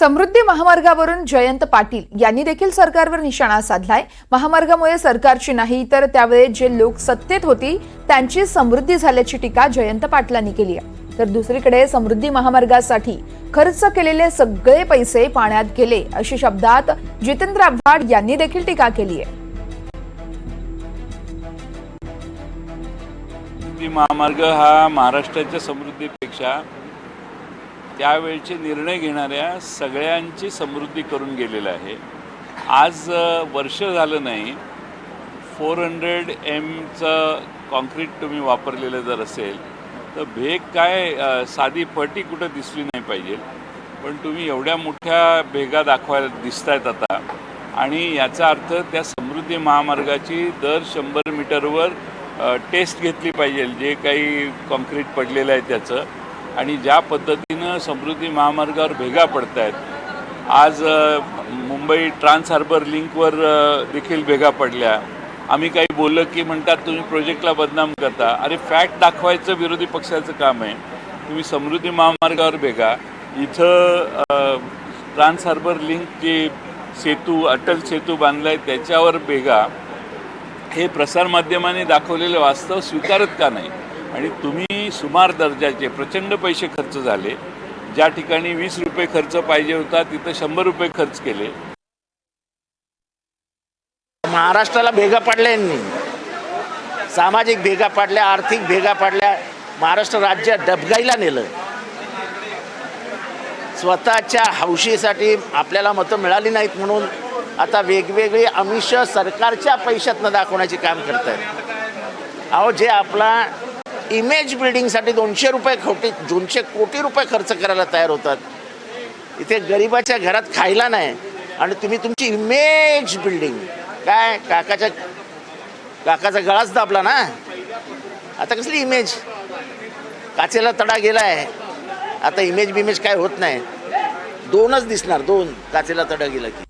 समृद्धी महामार्गावरून जयंत पाटील यांनी देखील सरकारवर निशाणा साधलाय. महामार्गामुळे सरकारची नाही तर त्यावेळी जे लोक सत्तेत होती त्यांची समृद्धी झाल्याची टीका जयंत पाटलांनी केली आहे. तर दुसरीकडे समृद्धी महामार्गासाठी खर्च केलेले सगळे पैसे पाण्यात गेले अशी शब्दात जितेंद्र आव्हाड यांनी देखील टीका केली आहे. महामार्ग हा महाराष्ट्राच्या समृद्धीपेक्षा त्यावेळचे निर्णय घेणाऱ्या सगळ्यांची समृद्धी करून गेलेलं आहे. आज वर्ष झालं नाही. फोर हंड्रेड एमचं कॉन्क्रीट तुम्ही वापरलेलं जर असेल तर भेग काय साधी पटी कुठं दिसली नाही पाहिजे. पण तुम्ही एवढ्या मोठ्या भेगा दाखवायला दिसत आहेत आता. आणि याचा अर्थ त्या समृद्धी महामार्गाची दर शंभर मीटरवर टेस्ट घेतली पाहिजे जे काही कॉन्क्रीट पडलेलं आहे त्याचं. आणि ज्या पद्धतीनं समृद्धी महामार्गावर भेगा पडत आहेत आज मुंबई ट्रान्स हार्बर लिंकवर देखील भेगा पडल्या. आम्ही काही बोललं की म्हणतात तुम्ही प्रोजेक्टला बदनाम करता. अरे फॅक्ट दाखवायचं विरोधी पक्षाचं काम आहे. तुम्ही समृद्धी महामार्गावर भेगा. इथं ट्रान्स हार्बर लिंक जे सेतू अटल सेतू बांधलाय त्याच्यावर भेगा. हे प्रसारमाध्यमाने दाखवलेलं वास्तव स्वीकारत का नाही? आणि तुम्ही सुमार दर्जाचे प्रचंड पैसे खर्च झाले. ज्या ठिकाणी वीस रुपये खर्च पाहिजे होता तिथं शंभर रुपये खर्च केले. महाराष्ट्राला भेगा पाडल्या यांनी. सामाजिक भेगा पाडल्या आर्थिक भेगा पाडल्या महाराष्ट्र राज्य डबगाईला नेलं. स्वतःच्या हौशीसाठी आपल्याला मतं मिळाली नाहीत म्हणून आता वेगवेगळी आमिष सरकारच्या पैशातनं दाखवण्याचे काम करत आहेत अहो जे आपला इमेज बिल्डिंगसाठी दोनशे रुपये खोटी दोनशे कोटी रुपये खर्च करायला तयार होतात. इथे गरिबाच्या घरात खायला नाही आणि तुम्ही तुमची इमेज बिल्डिंग काय? काकाच्या काकाचा गळाच दाबला ना? आता कसली इमेज काचेला तडा गेला आहे आता इमेज बिमेज काय होत नाही. दोनच दिसणार दोन. काचेला तडा गेला की.